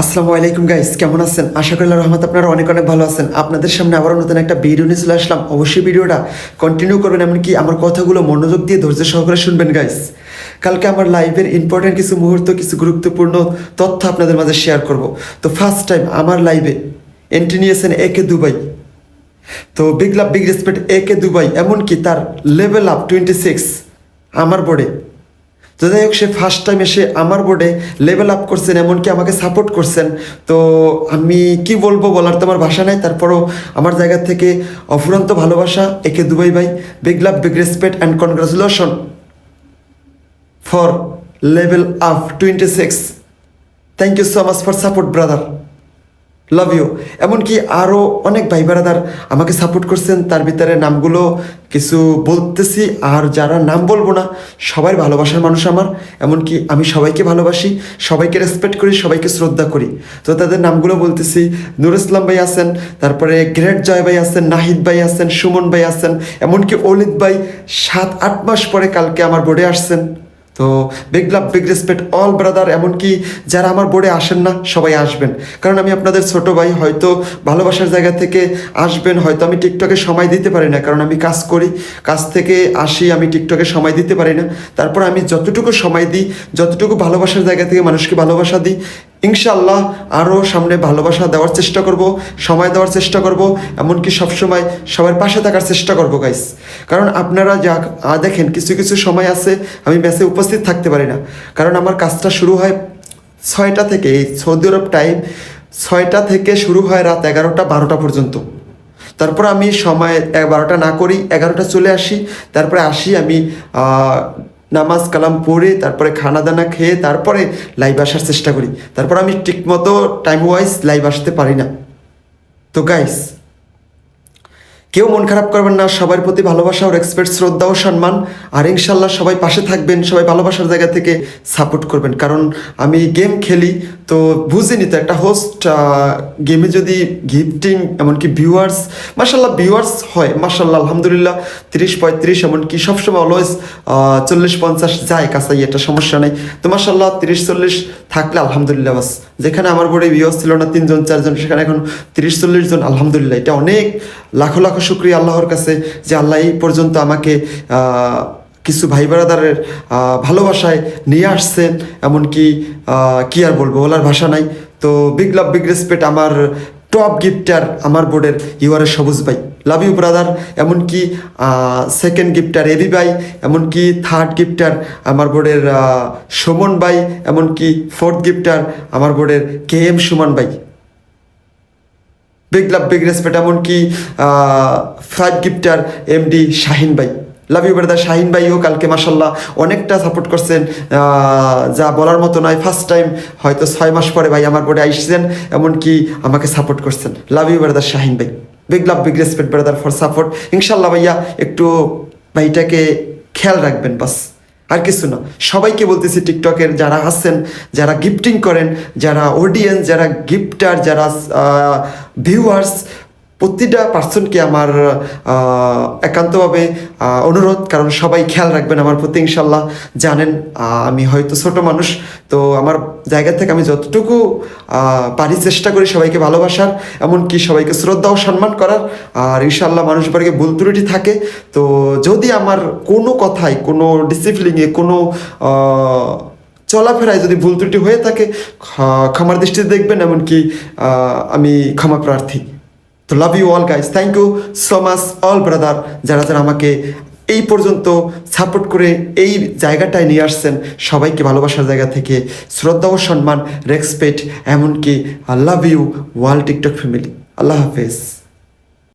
আসসালামু আলাইকুম গাইস কেমন আছেন? আশা করি রহমত আপনারা অনেক অনেক ভালো আছেন। আপনাদের সামনে আবারও নতুন একটা ভিডিও নিয়ে চলে আসলাম। অবশ্যই ভিডিওটা কন্টিনিউ করবেন, এমনকি আমার কথাগুলো মনোযোগ দিয়ে ধৈর্য সহকারে শুনবেন গাইস কালকে আমার লাইভের ইম্পর্টেন্ট কিছু মুহূর্ত, কিছু গুরুত্বপূর্ণ তথ্য আপনাদের মাঝে শেয়ার করব। তো ফার্স্ট টাইম আমার লাইভে এন্ট্রি নিয়েছেন একে দুবাই তো big love big respect AK Dubai এমনকি তার লেভেল আপ টোয়েন্টি সিক্স আমার বোর্ডে তো যাই হোক, সে ফার্স্ট টাইম এসে আমার বোর্ডে লেভেল আপ করছেন, এমনকি আমাকে সাপোর্ট করছেন। তো আমি কি বলব বলার তো আমার ভাষা নাই, তারপরও আমার জায়গা থেকে অফুরন্ত ভালোবাসা, একে দুবাই ভাই big love big respect and congratulation for level up twenty six thank you so much for support brother love you এমনকি আরও অনেক ভাই ব্রাদার আমাকে সাপোর্ট করছেন। তার ভিতরে নামগুলো কিছু বলতেছি, আর যারা নাম বলব না, সবাই ভালোবাসার মানুষ আমার। এমনকি আমি সবাইকে ভালোবাসি, সবাইকে রেসপেক্ট করি, সবাইকে শ্রদ্ধা করি। তো তাদের নামগুলো বলতেছি। নুর ইসলাম ভাই আছেন, তারপরে গ্রেট জয় ভাই আছেন, নাহিদ ভাই আছেন, সুমন ভাই আছেন, এমনকি অলিদ ভাই সাত, আট মাস পরে কালকে আমার বোর্ডে আসছেন। তো big love big respect all brother এমনকি যারা আমার বোর্ডে আসেন না, সবাই আসবেন। কারণ আমি আপনাদের ছোট ভাই, হয়তো ভালোবাসার জায়গা থেকে আসবেন, হয়তো আমি টিকটকে সময় দিতে পারি না, কারণ আমি কাজ করি, কাজ থেকে আসি, আমি টিকটকে সময় দিতে পারি না। তারপর আমি যতটুকু সময় দিই, যতটুকু ভালোবাসার জায়গা থেকে মানুষকে ভালোবাসা দিই ইনশাল্লাহ আরও সামনে ভালোবাসা দেওয়ার চেষ্টা করব, সময় দেওয়ার চেষ্টা করব, এমনকি সবসময় সবার পাশে থাকার চেষ্টা করব গাইস কারণ আপনারা যা দেখেন, কিছু কিছু সময় আছে আমি ম্যাচে উপস্থিত থাকতে পারি না। কারণ আমার কাজটা শুরু হয় ছয়টা থেকে, এই সৌদি আরব টাইম ছয়টা থেকে শুরু হয় রাত এগারোটা, বারোটা পর্যন্ত। তারপর আমি সময় বারোটা না করি, এগারোটা চলে আসি, তারপরে আসি আমি নামাজ কালাম পড়ে, তারপরে খানা দানা খেয়ে, তারপরে লাইভ আসার চেষ্টা করি। তারপর আমি ঠিকমতো টাইম ওয়াইজ লাইভ আসতে পারি না। তো গাইস কেউ মন খারাপ করবেন না, সবার প্রতি ভালোবাসা ও রেসপেক্ট শ্রদ্ধা ও সম্মান। আর ইনশাল্লাহ সবাই পাশে থাকবেন, সবাই ভালোবাসার জায়গা থেকে সাপোর্ট করবেন। কারণ আমি গেম খেলি, তো বুঝিনি তো একটা হোস্ট গেমে যদি গিফটিং এমনকি ভিউয়ার্স মাসাল্লাহ ভিউয়ার্স হয় মাসাল্লাহ আলহামদুলিল্লাহ, তিরিশ পঁয়ত্রিশ, এমনকি সবসময় অলওয়েজ চল্লিশ পঞ্চাশ যায় কাছাই এটা সমস্যা নেই। তো মাসাল্লাহ তিরিশ চল্লিশ থাকলে আলহামদুলিল্লাহ বাস। যেখানে আমার বোর্ডে ভিউয়ার্স ছিল না, তিনজন, চারজন, সেখানে এখন তিরিশ চল্লিশ জন, আলহামদুলিল্লাহ। এটা অনেক লাখো লাখো শুক্রিয়া আল্লাহর কাছে যে আল্লাহ এই পর্যন্ত আমাকে কিছু ভাই ব্রাদারের ভালোবাসায় নিয়ে আসছেন এমনকি কি আর বলব, বলার ভাষা নাই। তো বিগ লাভ বিগ রেসপেক্ট আমার টপ গিফটার আমার বোর্ডের ইউআর সবুজ ভাই। লাভ ইউ ব্রাদার এমনকি সেকেন্ড গিফটার এবি ভাই, এমনকি থার্ড গিফটার আমার বোর্ডের সুমন ভাই, এমনকি ফোর্থ গিফটার আমার বোর্ডের কে এম সুমন ভাই। বিগ লাভ, বিগ রেসপেক্ট, এমনকি ফাইভ গিফটার এমডি শাহিন ভাই। লাভ ইউ ব্রাদার শাহিন ভাইও কালকে মাসাল্লাহ অনেকটা সাপোর্ট করছেন। যা বলার মতো নয় ফার্স্ট টাইম হয়তো ছয় মাস পরে ভাই আমার বোর্ডে আসছেন, এমনকি আমাকে সাপোর্ট করছেন। লাভ ইউ ব্রাদার শাহিন ভাই। Big love big respect brother for support ইনশাল্লাহ ভাইয়া, একটু ভাইটাকে খেয়াল রাখবেন, বাস। আর কিছু না। সবাইকে বলতেছি টিকটকের যারা আছেন, যারা গিফটিং করেন, যারা অডিয়েন্স যারা গিফটার যারা ভিউয়ার্স প্রতিটা পার্সনকে আমার একান্তভাবে অনুরোধ, কারণ সবাই খেয়াল রাখবেন আমার প্রতি ইনশাল্লাহ জানেন আমি হয়তো ছোট মানুষ, তো আমার জায়গা থেকে আমি যতটুকু পারি চেষ্টা করি সবাইকে ভালোবাসার, এমনকি সবাইকে শ্রদ্ধা ও সম্মান করার, আর ইনশাল্লাহ মানুষ বাড়িকে ভুল ত্রুটি থাকে, তো যদি আমার কোনো কথায়, কোনো ডিসিপ্লিনে কোনো চলাফেরায় যদি ভুল ত্রুটি হয়ে থাকে ক্ষমার দৃষ্টিতে দেখবেন, এমনকি আমি ক্ষমা প্রার্থী। তো love you all guys thank you so much all brother যারা যারা আমাকে এই পর্যন্ত সাপোর্ট করে এই জায়গাটায় নিয়ে আসছেন, সবাইকে ভালোবাসার জায়গা থেকে শ্রদ্ধা ও সম্মান রেসপেক্ট এমনকি I love you world TikTok family আল্লাহ হাফেজ।